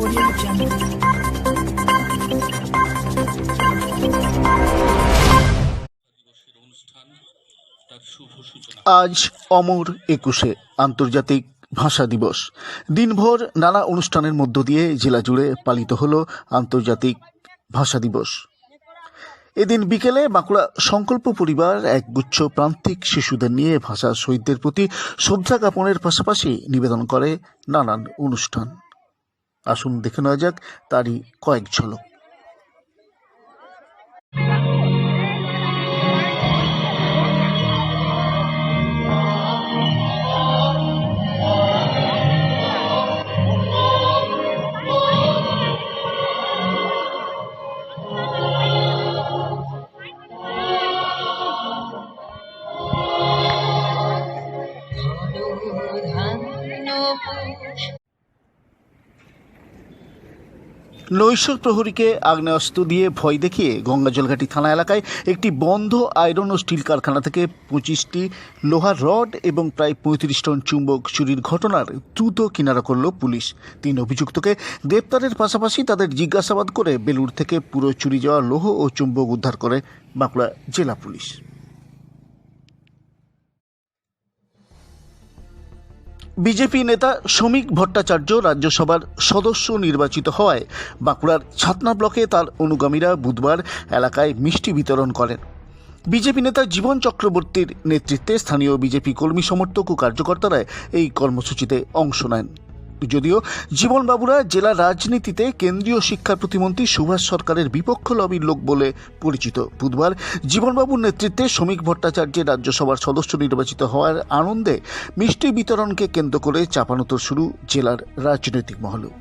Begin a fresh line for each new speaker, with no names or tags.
Audio Jungle.
আজ অমর একুশে আন্তর্জাতিক ভাষা দিবস। দিনভর নানা অনুষ্ঠানের মধ্য দিয়ে জেলা জুড়ে পালিত হল আন্তর্জাতিক ভাষা দিবস। এদিন বিকেলে বাঁকুড়া সংকল্প পরিবার একগুচ্ছ প্রান্তিক শিশুদের নিয়ে ভাষা শহীদদের প্রতি শ্রদ্ধা জ্ঞাপনের পাশাপাশি নিবেদন করে নানান অনুষ্ঠান। আসুন দেখে নেওয়া যাক তারই কয়েক ঝলক। নৈশর প্রহরীকে আগ্নেয়াস্ত্র দিয়ে ভয় দেখিয়ে গঙ্গাজলঘাটি থানা এলাকায় একটি বন্ধ আয়রন ও স্টিল কারখানা থেকে পঁচিশটি লোহার রড এবং প্রায় পঁয়ত্রিশ টন চুম্বক চুরির ঘটনার দ্রুত কিনারা করল পুলিশ। তিন অভিযুক্তকে গ্রেপ্তারের পাশাপাশি তাদের জিজ্ঞাসাবাদ করে বেলুর থেকে পুরো চুরি যাওয়া লোহ ও চুম্বক উদ্ধার করে বাঁকুড়া জেলা পুলিশ। বিজেপি নেতা শ্রমিক ভট্টাচার্য রাজ্যসভার সদস্য নির্বাচিত হওয়ায় বাঁকুড়ার ছাতনা ব্লকে তার অনুগামীরা বুধবার এলাকায় মিষ্টি বিতরণ করেন। বিজেপি নেতা জীবন চক্রবর্তীর নেতৃত্বে স্থানীয় বিজেপি কর্মী সমর্থক ও কার্যকর্তারা এই কর্মসূচিতে অংশ নেন। যদিও জীবনবাবুরা জেলা রাজনীতিতে কেন্দ্রীয় শিক্ষা প্রতিমন্ত্রী সুভাষ সরকারের বিপক্ষ লবির লোক বলে পরিচিত। বুধবার জীবনবাবুর নেতৃত্বে শ্রমিক ভট্টাচার্যের রাজ্যসভার সদস্য নির্বাচিত হওয়ার আনন্দে মিষ্টি বিতরণকে কেন্দ্র করে চাপানোতর শুরু জেলার রাজনৈতিক মহলেও